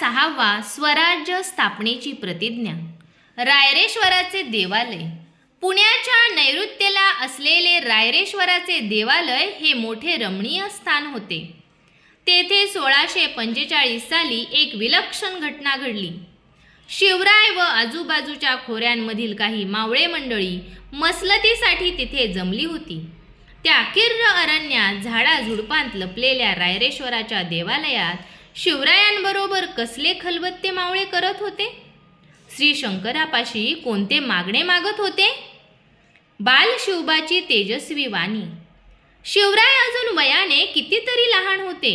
सहावा स्वराज्य स्थापनेची प्रतिज्ञा. रायरेश्वराचे देवालय. पुण्याच्या नैऋत्येला असलेले रायरेश्वराचे देवालय हे मोठे रमणीय स्थान होते. तेथे सोळाशे पंचेचाळीस साली एक विलक्षण घटना घडली. शिवराय व आजूबाजूच्या खोऱ्यांमधील काही मावळे मंडळी मसलतीसाठी तिथे जमली होती. त्या किर्र अरण्यात झाडाझुडपांत लपलेल्या रायरेश्वराच्या देवालयात शिवरायांबरोबर कसले खलबत्ते मावळे करत होते? श्री शंकरापाशी कोणते मागणे मागत होते? बाल शिवबाची तेजस्वी वाणी. शिवराय अजून वयाने कितीतरी लहान होते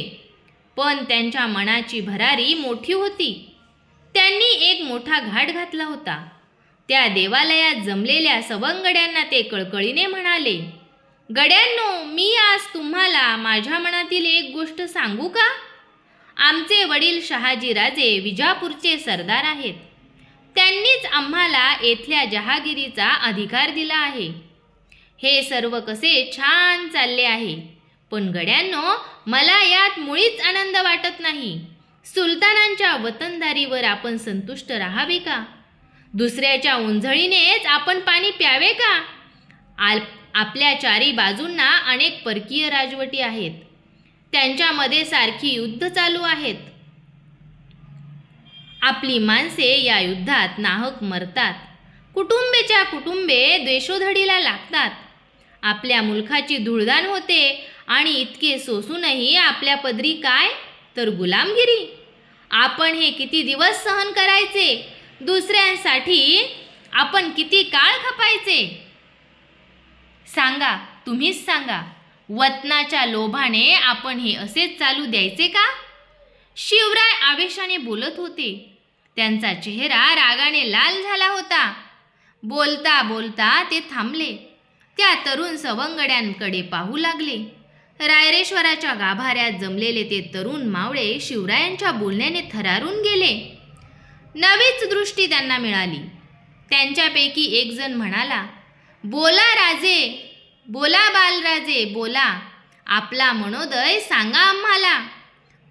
पण त्यांच्या मनाची भरारी मोठी होती. त्यांनी एक मोठा घाट घातला होता. त्या देवालयात जमलेल्या सवंगड्यांना ते कळकळीने म्हणाले गड्यांनो मी आज तुम्हाला माझ्या मनातील एक गोष्ट सांगू का? आमचे वडील शहाजीराजे विजापूरचे सरदार आहेत. त्यांनीच आम्हाला येथल्या जहागिरीचा अधिकार दिला आहे. हे सर्व कसे छान चालले आहे. पण गड्यांनो मला यात मुळीच आनंद वाटत नाही. सुलतानांच्या वतनदारीवर आपण संतुष्ट राहावे का? दुसऱ्याच्या उंझळीनेच आपण पाणी प्यावे का? आल आपल्या चारी बाजूंना अनेक परकीय राजवटी आहेत. त्यांच्यामध्ये सारखी युद्ध चालू आहेत. आपली माणसे या युद्धात नाहक मरतात. कुटुंबेच्या कुटुंबे द्वेषोधडीला लागतात. आपल्या मुलखाची धुळदाण होते आणि इतके सोसूनही आपल्या पदरी काय? तर गुलामगिरी. आपण हे किती दिवस सहन करायचे? दुसऱ्यांसाठी आपण किती काळ खपायचे? सांगा तुम्हीच सांगा. वतनाच्या लोभाने आपण हे असेच चालू द्यायचे का? शिवराय आवेशाने बोलत होते. त्यांचा चेहरा रागाने लाल झाला होता. बोलता बोलता ते थांबले. त्या तरुण सवंगड्यांकडे पाहू लागले. रायरेश्वराच्या गाभाऱ्यात जमलेले ते तरुण मावळे शिवरायांच्या बोलण्याने थरारून गेले. नवीच दृष्टी त्यांना मिळाली. त्यांच्यापैकी एकजण म्हणाला बोला राजे बोला बालराजे बोला. आपला मनोदय सांगा आम्हाला.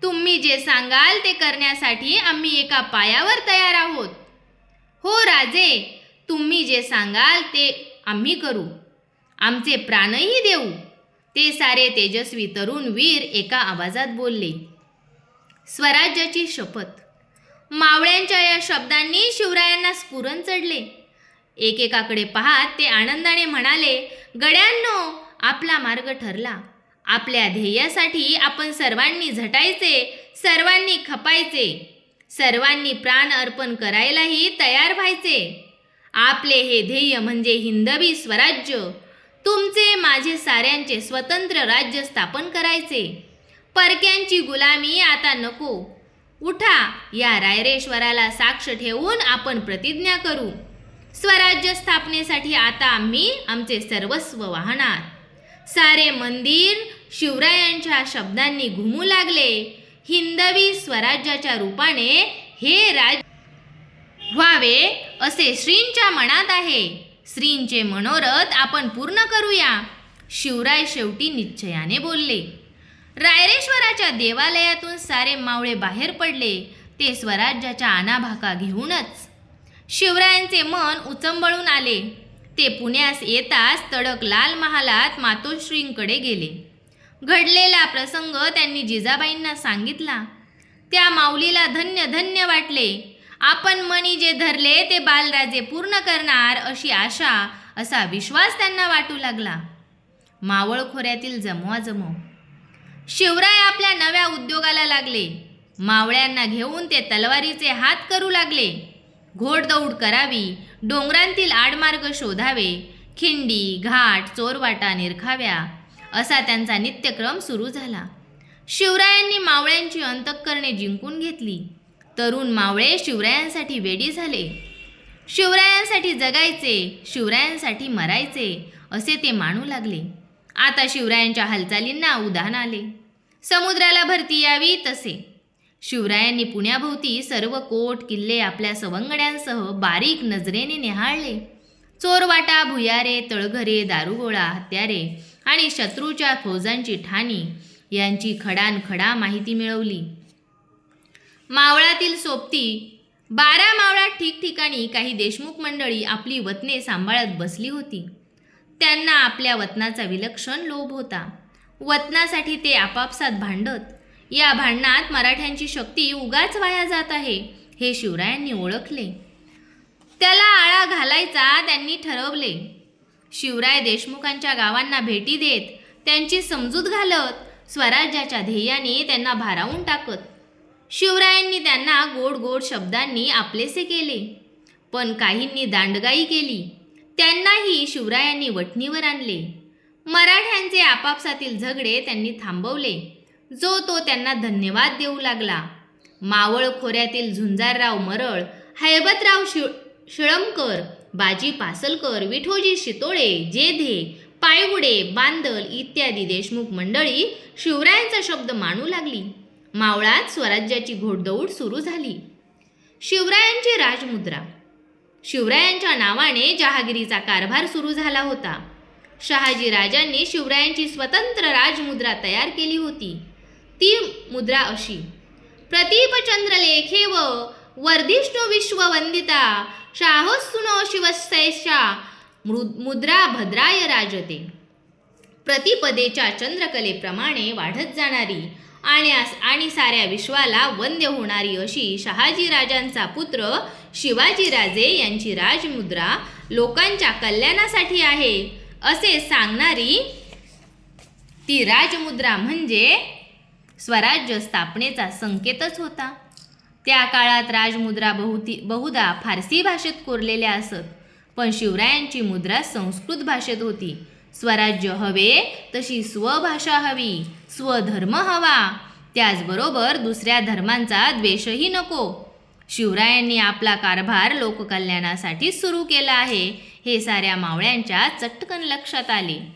तुम्ही जे सांगाल ते करण्यासाठी आम्ही एका पायावर तयार आहोत. हो राजे तुम्ही जे सांगाल ते आम्ही करू. आमचे प्राणही देऊ. ते सारे तेजस्वी तरुण वीर एका आवाजात बोलले. स्वराज्याची शपथ. मावळ्यांच्या या शब्दांनी शिवरायांना स्फुरण चढले. एकेकाकडे पाहत ते आनंदाने म्हणाले गड्यांनो आपला मार्ग ठरला. आपल्या ध्येयासाठी आपण सर्वांनी झटायचे सर्वांनी खपायचे. सर्वांनी प्राण अर्पण करायलाही तयार व्हायचे. आपले हे ध्येय म्हणजे हिंदवी स्वराज्य. तुमचे माझे साऱ्यांचे स्वतंत्र राज्य स्थापन करायचे. परक्यांची गुलामी आता नको. उठा या रायरेश्वराला साक्ष ठेवून आपण प्रतिज्ञा करू. स्वराज्य स्थापनेसाठी आता आम्ही आमचे सर्वस्व वाहणार. सारे मंदिर शिवरायांच्या शब्दांनी घुमू लागले. हिंदवी स्वराज्याच्या रूपाने हे राज व्हावे असे श्रींच्या मनात आहे. श्रींचे मनोरथ आपण पूर्ण करूया. शिवराय शेवटी निश्चयाने बोलले. रायरेश्वराच्या देवालयातून सारे मावळे बाहेर पडले. ते स्वराज्याच्या आणाभाका घेऊनच शिवरायांचे मन उचंबळून आले. ते पुण्यास येताच तडक लाल महालात मातोश्रींकडे गेले. घडलेला प्रसंग त्यांनी जिजाबाईंना सांगितला. त्या माऊलीला धन्य धन्य वाटले. आपण मनी जे धरले ते बालराजे पूर्ण करणार अशी आशा असा विश्वास त्यांना वाटू लागला. मावळ खोऱ्यातील जमवाजमव. शिवराय आपल्या नव्या उद्योगाला लागले. मावळ्यांना घेऊन ते तलवारीचे हात करू लागले. घोडदौड करावी डोंगरांतील आडमार्ग शोधावे खिंडी घाट चोरवाटा निरखाव्या असा त्यांचा नित्यक्रम सुरू झाला. शिवरायांनी मावळ्यांची अंतःकरणे जिंकून घेतली. तरुण मावळे शिवरायांसाठी वेडी झाले. शिवरायांसाठी जगायचे शिवरायांसाठी मरायचे असे ते मानू लागले. आता शिवरायांच्या हालचालींना उदाहरण आले. समुद्राला भरती यावी तसे. शिवरायांनी पुण्याभोवती सर्व कोट किल्ले आपल्या सवंगड्यांसह बारीक नजरेने निहाळले. चोरवाटा भुयारे तळघरे दारुगोळा हत्यारे आणि शत्रूच्या फौजांची ठाणी यांची खडानखडा माहिती मिळवली. मावळातील सोबती बारा मावळात ठिकठिकाणी काही देशमुख मंडळी आपली वतने सांभाळत बसली होती. त्यांना आपल्या वतनाचा विलक्षण लोभ होता. वतनासाठी ते आपापसात भांडत या भांडणात मराठ्यांची शक्ती उगाच वाया जात आहे हे शिवरायांनी ओळखले. त्याला आळा घालायचा त्यांनी ठरवले. शिवराय देशमुखांच्या गावांना भेटी देत त्यांची समजूत घालत स्वराज्याच्या ध्येयाने त्यांना भारावून टाकत. शिवरायांनी त्यांना गोड गोड शब्दांनी आपलेसे केले. पण काहींनी दांडगाई केली. त्यांनाही शिवरायांनी वठणीवर आणले. मराठ्यांचे आपापसातील झगडे त्यांनी थांबवले. जो तो त्यांना धन्यवाद देऊ लागला. मावळ खोऱ्यातील झुंजारराव मरळ हैबतराव शिळ शिळमकर बाजी पासलकर विठोजी शितोळे जेधे पायगुडे बांदल इत्यादी देशमुख मंडळी शिवरायांचा शब्द मानू लागली. मावळात स्वराज्याची घोडदौड सुरू झाली. शिवरायांची राजमुद्रा. शिवरायांच्या नावाने जहागिरीचा कारभार सुरू झाला होता. शहाजी राजांनी शिवरायांची स्वतंत्र राजमुद्रा तयार केली होती. ती मुद्रा अशी. प्रतीपचंद्र व वर्धिष्णु विश्ववंदिता शाहोस्सुनो शिवसैषा मृ- मुद्रा भद्राय राजते. प्रतिपदेच्या चंद्रकलेप्रमाणे वाढत जाणारी आणि आणि साऱ्या विश्वाला वंद्य होणारी अशी शहाजी राजांचा पुत्र शिवाजीराजे यांची राजमुद्रा लोकांच्या कल्याणासाठी आहे असे सांगणारी ती राजमुद्रा म्हणजे स्वराज्य स्थापनेचा संकेतच होता. त्या काळात राजमुद्रा बहुती बहुधा फारसी भाषेत कोरलेल्या असत पण शिवरायांची मुद्रा संस्कृत भाषेत होती. स्वराज्य हवे तशी स्वभाषा हवी स्वधर्म हवा. त्याचबरोबर दुसऱ्या धर्मांचा द्वेषही नको. शिवरायांनी आपला कारभार लोककल्याणासाठी सुरू केला आहे हे साऱ्या मावळ्यांच्या चटकन लक्षात आले.